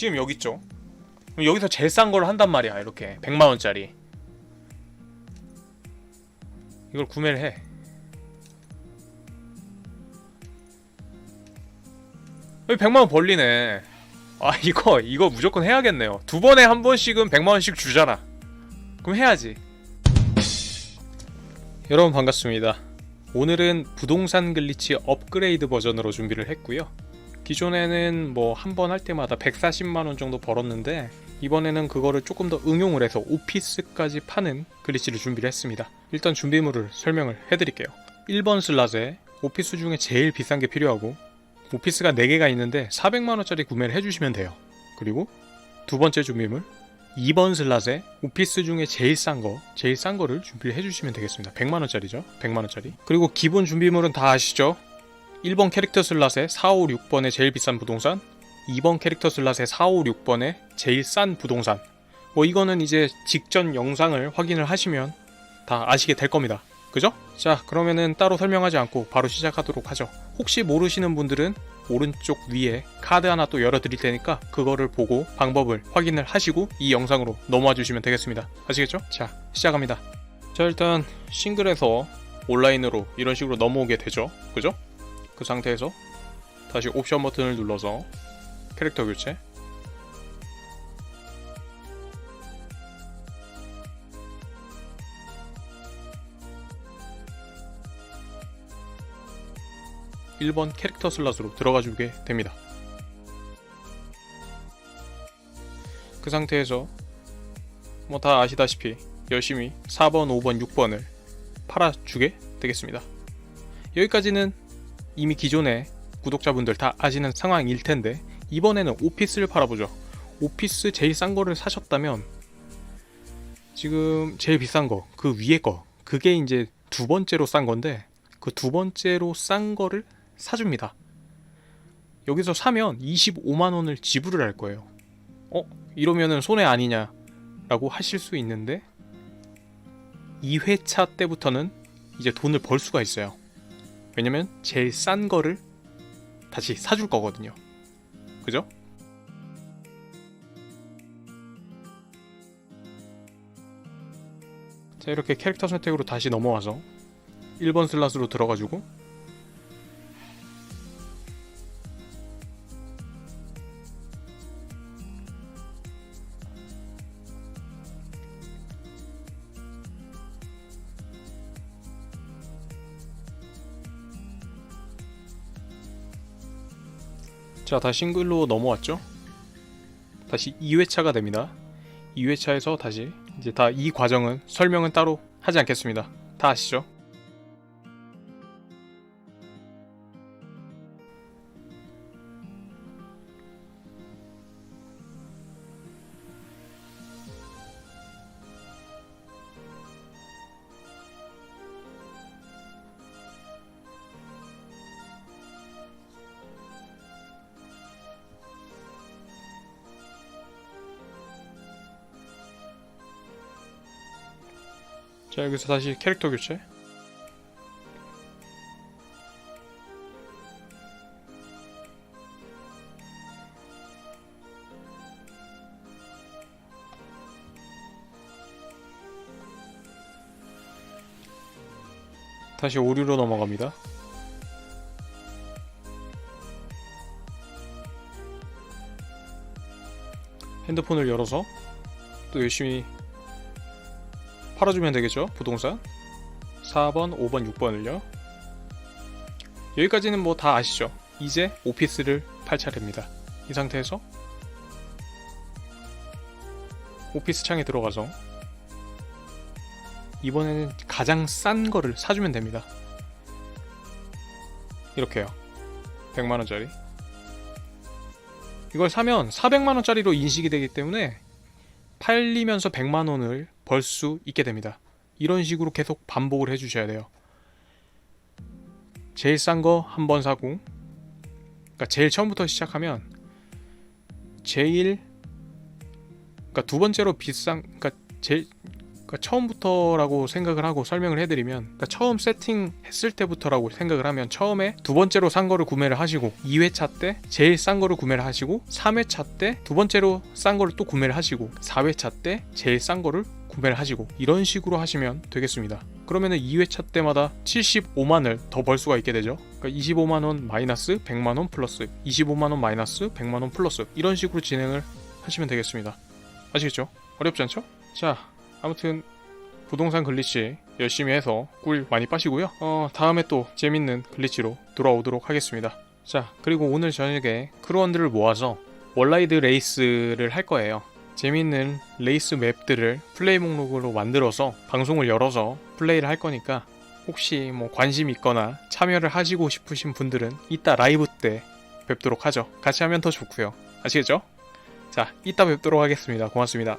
지금 여기 있죠. 여기서 제일 싼 걸 한단 말이야. 이렇게 100만 원짜리. 이걸 구매를 해. 여기 100만 원 벌리네. 아 이거 이거 무조건 해야겠네요. 두 번에 한 번씩은 100만 원씩 주잖아. 그럼 해야지. 여러분 반갑습니다. 오늘은 부동산 글리치 업그레이드 버전으로 준비를 했고요. 기존에는 뭐 한 번 할 때마다 140만 원 정도 벌었는데 이번에는 그거를 조금 더 응용을 해서 오피스까지 파는 글리치를 준비를 했습니다. 일단 준비물을 설명을 해드릴게요. 1번 슬롯에 오피스 중에 제일 비싼 게 필요하고 오피스가 4개가 있는데 400만 원짜리 구매를 해주시면 돼요. 그리고 두 번째 준비물 2번 슬롯에 오피스 중에 제일 싼 거, 제일 싼 거를 준비를 해주시면 되겠습니다. 100만 원짜리죠. 100만 원짜리. 그리고 기본 준비물은 다 아시죠? 1번 캐릭터 슬롯에 4, 5, 6번에 제일 비싼 부동산 2번 캐릭터 슬롯에 4, 5, 6번에 제일 싼 부동산 뭐 이거는 이제 직전 영상을 확인을 하시면 다 아시게 될 겁니다 그죠? 자 그러면은 따로 설명하지 않고 바로 시작하도록 하죠 혹시 모르시는 분들은 오른쪽 위에 카드 하나 또 열어 드릴 테니까 그거를 보고 방법을 확인을 하시고 이 영상으로 넘어와 주시면 되겠습니다 아시겠죠? 자 시작합니다 자 일단 싱글에서 온라인으로 이런 식으로 넘어오게 되죠 그죠? 그 상태에서 다시 옵션 버튼을 눌러서 캐릭터 교체. (1번) 캐릭터 슬롯으로 들어가 주게 됩니다. 그 상태에서 뭐 다 아시다시피 열심히 4번 5번 6번을 팔아주게 되겠습니다. 여기까지는 이미 기존의 구독자분들 다 아시는 상황일 텐데 이번에는 오피스를 팔아보죠. 오피스 제일 싼 거를 사셨다면 지금 제일 비싼 거, 그 위에 거, 그게 이제 두 번째로 싼 건데 그 두 번째로 싼 거를 사줍니다. 여기서 사면 25만 원을 지불을 할 거예요. 어? 이러면은 손해 아니냐 라고 하실 수 있는데 2회차 때부터는 이제 돈을 벌 수가 있어요. 왜냐면 제일 싼 거를 다시 사줄 거거든요. 그죠? 자 이렇게 캐릭터 선택으로 다시 넘어와서 1번 슬롯으로 들어가지고 자 다시 싱글로 넘어왔죠? 다시 2회차가 됩니다. 2회차에서 다시 이제 다 이 과정은 설명은 따로 하지 않겠습니다. 다 아시죠? 자 여기서 다시 캐릭터 교체. 다시 오류로 넘어갑니다. 핸드폰을 열어서 또 열심히 팔아주면 되겠죠? 부동산? 4번 5번 6번을요? 여기까지는 뭐 다 아시죠? 이제 오피스를 팔 차례입니다. 이 상태에서 오피스 창에 들어가서 이번에는 가장 싼 거를 사주면 됩니다. 이렇게요. 100만원짜리. 이걸 사면 400만원짜리로 인식이 되기 때문에 팔리면서 100만 원을 벌 수 있게 됩니다. 이런 식으로 계속 반복을 해주셔야 돼요. 제일 싼 거 한 번 사고, 그러니까 제일 처음부터 시작하면 제일, 그러니까 두 번째로 비싼, 그러니까 제일, 그러니까 처음부터라고 생각을 하고 설명을 해드리면 그러니까 처음 세팅했을 때부터라고 생각을 하면 처음에 두 번째로 싼 거를 구매를 하시고 2회차 때 제일 싼 거를 구매를 하시고 3회차 때 두 번째로 싼 거를 또 구매를 하시고 4회차 때 제일 싼 거를 구매를 하시고 이런 식으로 하시면 되겠습니다. 그러면은 2회차 때마다 75만을 더 벌 수가 있게 되죠. 그러니까 25만 원 마이너스 100만 원 플러스 25만 원 마이너스 100만 원 플러스 이런 식으로 진행을 하시면 되겠습니다. 아시겠죠? 어렵지 않죠? 자, 아무튼 부동산 글리치 열심히 해서 꿀 많이 빠시고요. 어, 다음에 또 재밌는 글리치로 돌아오도록 하겠습니다. 자, 그리고 오늘 저녁에 크루원들을 모아서 월라이드 레이스를 할 거예요. 재밌는 레이스 맵들을 플레이 목록으로 만들어서 방송을 열어서 플레이를 할 거니까 혹시 뭐 관심 있거나 참여를 하시고 싶으신 분들은 이따 라이브 때 뵙도록 하죠. 같이 하면 더 좋고요. 아시겠죠? 자, 이따 뵙도록 하겠습니다. 고맙습니다.